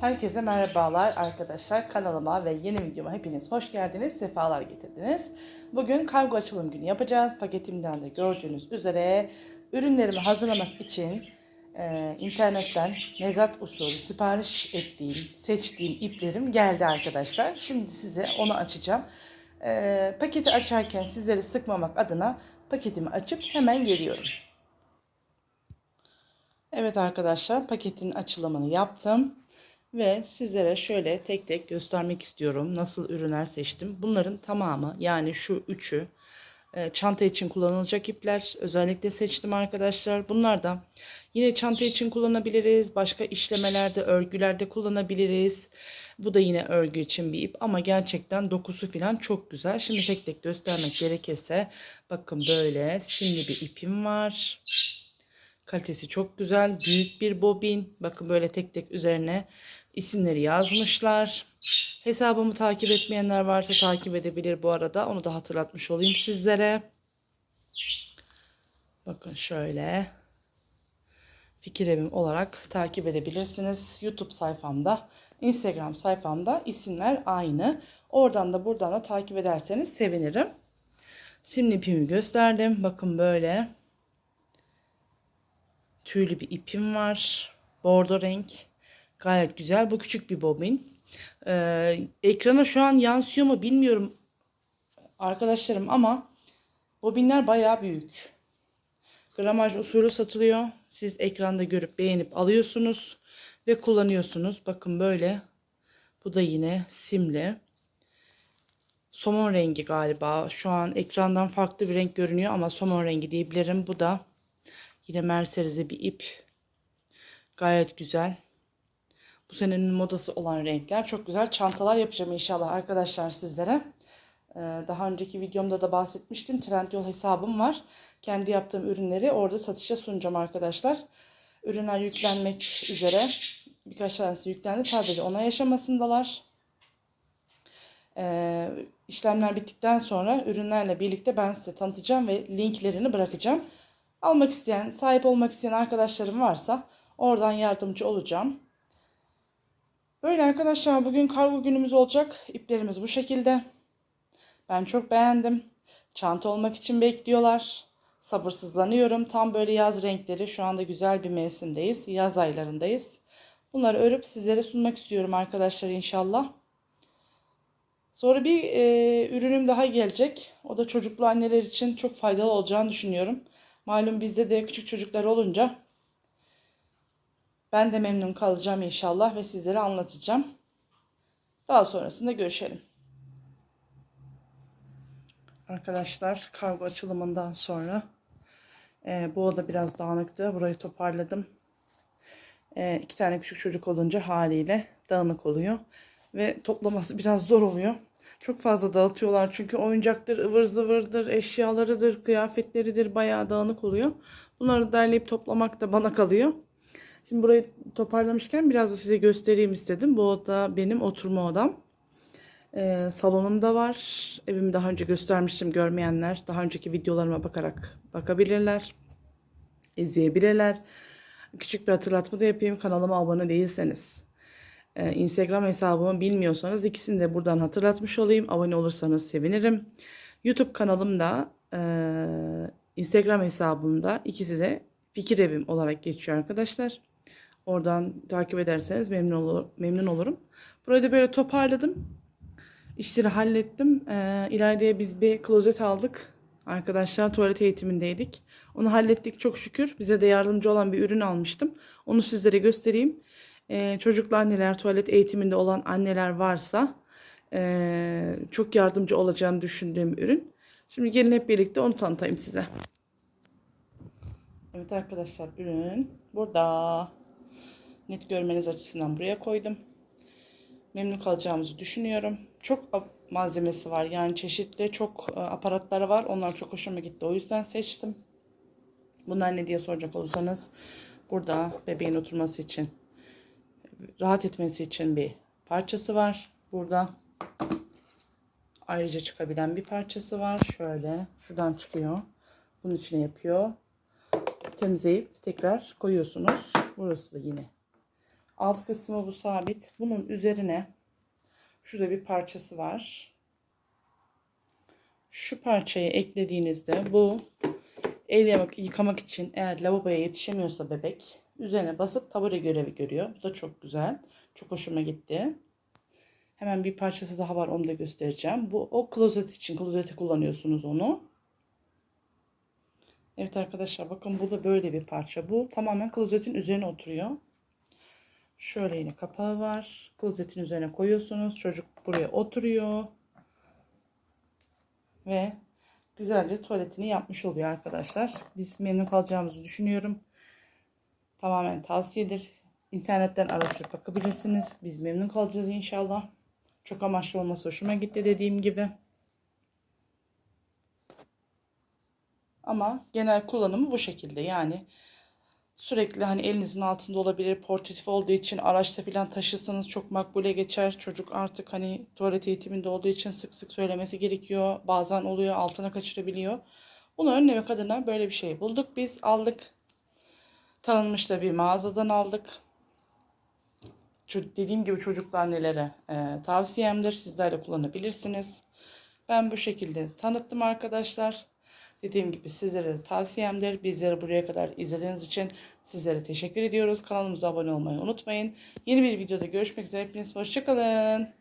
Herkese merhabalar arkadaşlar. Kanalıma ve yeni videoma hepiniz hoş geldiniz. Sefalar getirdiniz. Bugün kargo açılım günü yapacağız. Paketimden de gördüğünüz üzere ürünlerimi hazırlamak için e, internetten mezat usulü sipariş ettiğim, seçtiğim iplerim geldi arkadaşlar. Şimdi size onu açacağım. E, paketi açarken sizleri sıkmamak adına paketimi açıp hemen geliyorum. Evet arkadaşlar paketin açılımını yaptım. Ve sizlere şöyle tek tek göstermek istiyorum. Nasıl ürünler seçtim. Bunların tamamı yani şu üçü e, çanta için kullanılacak ipler özellikle seçtim arkadaşlar. Bunlar da yine çanta için kullanabiliriz. Başka işlemelerde, örgülerde kullanabiliriz. Bu da yine örgü için bir ip ama gerçekten dokusu falan çok güzel. Şimdi tek tek göstermek gerekirse bakın böyle simli bir ipim var. Kalitesi çok güzel. Büyük bir bobin. Bakın böyle tek tek üzerine isimleri yazmışlar. Hesabımı takip etmeyenler varsa takip edebilir bu arada. Onu da hatırlatmış olayım sizlere. Bakın şöyle. Fikir evim olarak takip edebilirsiniz. YouTube sayfamda, Instagram sayfamda isimler aynı. Oradan da buradan da takip ederseniz sevinirim. Simli ipimi gösterdim. Bakın böyle tüylü bir ipim var. Bordo renk. Gayet güzel. Bu küçük bir bobin. Ee, ekrana şu an yansıyor mu bilmiyorum arkadaşlarım ama bobinler bayağı büyük. Gramaj usulü satılıyor. Siz ekranda görüp beğenip alıyorsunuz ve kullanıyorsunuz. Bakın böyle. Bu da yine simli. Somon rengi galiba. Şu an ekrandan farklı bir renk görünüyor ama somon rengi diyebilirim. Bu da Yine Mercedes'e bir ip. Gayet güzel. Bu senenin modası olan renkler. Çok güzel çantalar yapacağım inşallah arkadaşlar sizlere. Ee, daha önceki videomda da bahsetmiştim. Trendyol hesabım var. Kendi yaptığım ürünleri orada satışa sunacağım arkadaşlar. Ürünler yüklenmek üzere. Birkaç tanesi yüklendi. Sadece ona yaşamasındalar. Ee, işlemler bittikten sonra ürünlerle birlikte ben size tanıtacağım ve linklerini bırakacağım. Almak isteyen, sahip olmak isteyen arkadaşlarım varsa oradan yardımcı olacağım. Böyle arkadaşlar bugün kargo günümüz olacak. İplerimiz bu şekilde. Ben çok beğendim. Çanta olmak için bekliyorlar. Sabırsızlanıyorum. Tam böyle yaz renkleri. Şu anda güzel bir mevsimdeyiz. Yaz aylarındayız. Bunları örüp sizlere sunmak istiyorum arkadaşlar inşallah. Sonra bir e, ürünüm daha gelecek. O da çocuklu anneler için çok faydalı olacağını düşünüyorum. Malum bizde de küçük çocuklar olunca ben de memnun kalacağım inşallah ve sizlere anlatacağım. Daha sonrasında görüşelim. Arkadaşlar kargo açılımından sonra e, bu oda biraz dağınıktı. Burayı toparladım. E, iki tane küçük çocuk olunca haliyle dağınık oluyor. Ve toplaması biraz zor oluyor. Çok fazla dağıtıyorlar çünkü oyuncaktır, ıvır zıvırdır, eşyalarıdır, kıyafetleridir bayağı dağınık oluyor. Bunları derleyip toplamak da bana kalıyor. Şimdi burayı toparlamışken biraz da size göstereyim istedim. Bu oda benim oturma odam. Ee, salonum da var. Evimi daha önce göstermiştim görmeyenler. Daha önceki videolarıma bakarak bakabilirler. izleyebilirler. Küçük bir hatırlatma da yapayım. Kanalıma abone değilseniz ee, Instagram hesabımı bilmiyorsanız ikisini de buradan hatırlatmış olayım. Abone olursanız sevinirim. YouTube kanalımda e, Instagram hesabımda ikisi de fikir evim olarak geçiyor arkadaşlar. Oradan takip ederseniz memnun, olur, memnun olurum. Burayı da böyle toparladım. İşleri hallettim. Ee, İlayda'ya biz bir klozet aldık. Arkadaşlar tuvalet eğitimindeydik. Onu hallettik çok şükür. Bize de yardımcı olan bir ürün almıştım. Onu sizlere göstereyim. Ee, çocuklu anneler, tuvalet eğitiminde olan anneler varsa e, çok yardımcı olacağını düşündüğüm ürün. Şimdi gelin hep birlikte onu tanıtayım size. Evet arkadaşlar ürün burada. Net görmeniz açısından buraya koydum. Memnun kalacağımızı düşünüyorum. Çok malzemesi var yani çeşitli çok e, aparatları var. Onlar çok hoşuma gitti. O yüzden seçtim. Bunlar ne diye soracak olursanız burada bebeğin oturması için rahat etmesi için bir parçası var. Burada ayrıca çıkabilen bir parçası var. Şöyle şuradan çıkıyor. Bunun içine yapıyor. Temizleyip tekrar koyuyorsunuz. Burası da yine Alt kısmı bu sabit. Bunun üzerine şurada bir parçası var. Şu parçayı eklediğinizde bu el yıkamak, için eğer lavaboya yetişemiyorsa bebek üzerine basıp tabure görevi görüyor. Bu da çok güzel. Çok hoşuma gitti. Hemen bir parçası daha var onu da göstereceğim. Bu o klozet için klozete kullanıyorsunuz onu. Evet arkadaşlar bakın bu da böyle bir parça. Bu tamamen klozetin üzerine oturuyor. Şöyle yine kapağı var. Klozetin üzerine koyuyorsunuz. Çocuk buraya oturuyor. Ve güzelce tuvaletini yapmış oluyor arkadaşlar. Biz memnun kalacağımızı düşünüyorum. Tamamen tavsiyedir. İnternetten araştırıp bakabilirsiniz. Biz memnun kalacağız inşallah. Çok amaçlı olması hoşuma gitti dediğim gibi. Ama genel kullanımı bu şekilde. Yani sürekli hani elinizin altında olabilir. Portatif olduğu için araçta falan taşırsanız çok makbule geçer. Çocuk artık hani tuvalet eğitiminde olduğu için sık sık söylemesi gerekiyor. Bazen oluyor altına kaçırabiliyor. Bunu önlemek adına böyle bir şey bulduk. Biz aldık. Tanınmış da bir mağazadan aldık. Dediğim gibi çocuklu annelere e, tavsiyemdir. Sizler de kullanabilirsiniz. Ben bu şekilde tanıttım arkadaşlar. Dediğim gibi sizlere de tavsiyemdir. Bizleri buraya kadar izlediğiniz için sizlere teşekkür ediyoruz. Kanalımıza abone olmayı unutmayın. Yeni bir videoda görüşmek üzere. Hepiniz hoşçakalın.